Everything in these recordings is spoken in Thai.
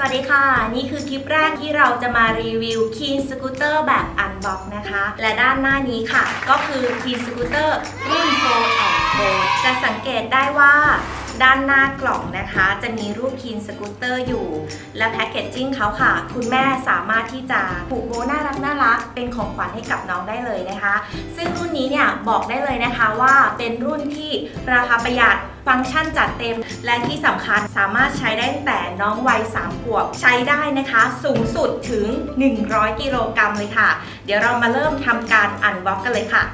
สวัสดีค่ะ นี่คือคลิปแรกที่เราจะมารีวิว Clean Scooter แบบอันบ็อกนะคะ และด้านหน้านี้ค่ะ ก็คือ Clean Scooter รุ่น Pro and Pro จะสังเกตได้ว่า ด้านหน้ากล่องนะคะ จะมีรูปคีนสกูตเตอร์อยู่ และแพคเกจจิ้งเขาค่ะ คุณแม่สามารถที่จะผูกโบน่ารักน่ารักเป็นของขวัญให้กับน้องได้เลยนะคะ ซึ่งรุ่นนี้เนี่ยบอกได้เลยนะคะว่าเป็นรุ่นที่ราคาประหยัดฟังก์ชันจัดเต็ม และที่สำคัญสามารถใช้ได้ตั้งแต่น้องวัย 3 ขวบใช้ได้นะคะ สูงสุดถึง 100 กิโลกรัมเลยค่ะ เดี๋ยวเรามาเริ่มทำการอันบ็อกกันเลยค่ะ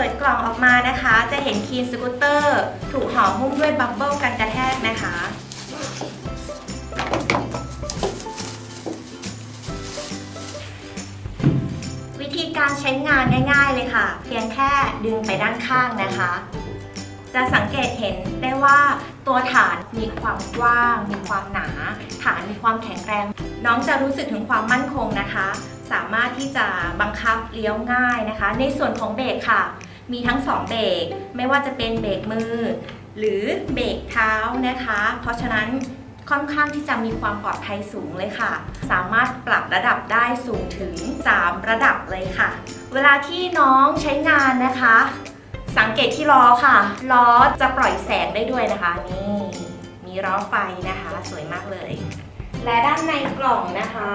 ปิดกล่องออกมานะคะ จะเห็นคีนสกูตเตอร์ ถูกห่อหุ้มด้วยบับเบิลกันกระแทกนะคะ วิธีการใช้งานง่ายๆเลยค่ะ เพียงแค่ดึงไปด้านข้างนะคะ จะสังเกตเห็นได้ว่าตัวฐานมีความกว้าง มีความหนา ฐานมีความแข็งแรง น้องจะรู้สึกถึงความมั่นคงนะคะสามารถที่จะบังคับเลี้ยวง่ายนะคะ ในส่วนของเบรกค่ะ มีทั้ง 2 เบรกไม่ว่าจะเป็นเบรกมือ หรือเบรกเท้านะคะ เพราะฉะนั้นค่อนข้างที่จะมีความปลอดภัยสูงเลยค่ะ สามารถปรับระดับได้สูงถึง 3 ระดับเลยค่ะ เวลาที่น้องใช้งานนะคะ สังเกตที่ล้อค่ะ ล้อจะปล่อยแสงได้ด้วยนะคะนี่มีล้อไฟนะคะ สวยมากเลย และด้านในกล่องนะคะ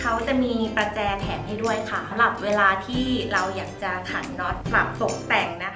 เขาจะมีประแจแถมให้ด้วยค่ะสำหรับเวลาที่เราอยากจะขันน็อตปรับตกแต่งนะคะ